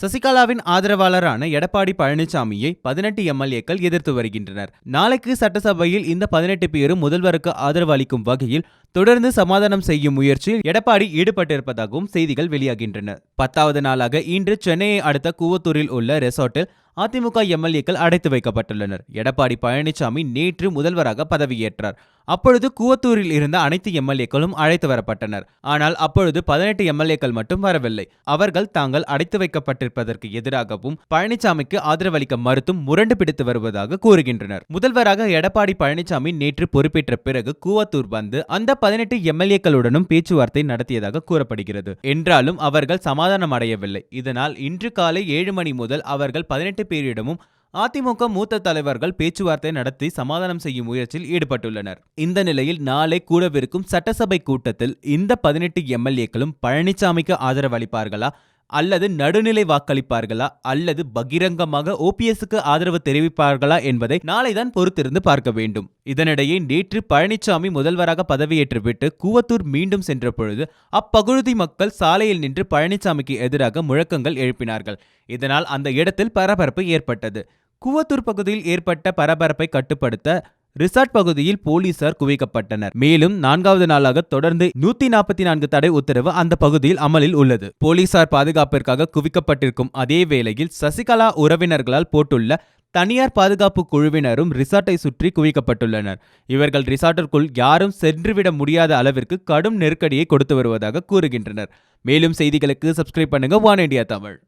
சசிகலாவின் ஆதரவாளரான எடப்பாடி பழனிசாமியை பதினெட்டு எம்எல்ஏக்கள் எதிர்த்து வருகின்றனர். நாளைக்கு சட்டசபையில் இந்த பதினெட்டு பேரும் முதல்வருக்கு ஆதரவு அளிக்கும் வகையில் தொடர்ந்து சமாதானம் செய்யும் முயற்சியில் எடப்பாடி ஈடுபட்டிருப்பதாகவும் செய்திகள் வெளியாகின்றன. பத்தாவது நாளாக இன்று சென்னையை அடுத்த கூவத்தூரில் உள்ள ரெசார்ட்டில் அதிமுக எம்எல்ஏக்கள் அடைத்து வைக்கப்பட்டுள்ளனர். எடப்பாடி பழனிசாமி நேற்று முதல்வராக பதவியேற்றார். அப்பொழுது கூவத்தூரில் இருந்த அனைத்து எம்எல்ஏக்களும் அழைத்து வரப்பட்டனர். ஆனால் அப்பொழுது பதினெட்டு எம்எல்ஏக்கள் மட்டும் வரவில்லை. அவர்கள் தாங்கள் அடைத்து வைக்கப்பட்டிருப்பதற்கு எதிராகவும் பழனிசாமிக்கு ஆதரவளிக்க மறுத்தும் முரண்டு பிடித்து வருவதாக கூறுகின்றனர். முதல்வராக எடப்பாடி பழனிசாமி நேற்று பொறுப்பேற்ற பிறகு கூவத்தூர் வந்து அந்த பதினெட்டு எம்எல்ஏக்களுடனும் பேச்சுவார்த்தை நடத்தியதாக கூறப்படுகிறது. என்றாலும் அவர்கள் சமாதானம் அடையவில்லை இதனால் இன்று காலை ஏழு மணி முதல் அவர்கள் பதினெட்டு பேரிடமும் அதிமுக மூத்த தலைவர்கள் பேச்சுவார்த்தை நடத்தி சமாதானம் செய்யும் முயற்சியில் ஈடுபட்டுள்ளனர். இந்த நிலையில் நாளை கூடவிருக்கும் சட்டசபை கூட்டத்தில் இந்த பதினெட்டு எம்எல்ஏக்களும் பழனிசாமிக்கு ஆதரவு அளிப்பார்களா? அல்லது நடுநிலை வாக்களிப்பார்களா? அல்லது பகிரங்கமாக ஓபிஎஸ்க்கு ஆதரவு தெரிவிப்பார்களா என்பதை நாளைதான் பொறுத்திருந்து பார்க்க வேண்டும். இதனிடையே நேற்று பழனிசாமி முதல்வராக பதவியேற்றுவிட்டு கூவத்தூர் மீண்டும் சென்ற பொழுது அப்பகுதி மக்கள் சாலையில் நின்று பழனிசாமிக்கு எதிராக முழக்கங்கள் எழுப்பினார்கள். இதனால் அந்த இடத்தில் பரபரப்பு ஏற்பட்டது. கூவத்தூர் பகுதியில் ஏற்பட்ட பரபரப்பை கட்டுப்படுத்த ரிசார்ட் பகுதியில் போலீசார் குவிக்கப்பட்டனர். மேலும் நான்காவது நாளாக தொடர்ந்து நூத்தி நாற்பத்தி நான்கு தடை உத்தரவு அந்த பகுதியில் அமலில் உள்ளது. போலீசார் பாதுகாப்பிற்காக குவிக்கப்பட்டிருக்கும் அதே வேளையில் சசிகலா உறவினர்களால் போட்டுள்ள தனியார் பாதுகாப்பு குழுவினரும் ரிசார்ட்டை சுற்றி குவிக்கப்பட்டுள்ளனர். இவர்கள் ரிசார்ட்டிற்குள் யாரும் சென்றுவிட முடியாத அளவிற்கு கடும் நெருக்கடியை கொடுத்து வருவதாக கூறுகின்றனர். மேலும் செய்திகளுக்கு சப்ஸ்கிரைப் பண்ணுங்க வான் இண்டியா தமிழ்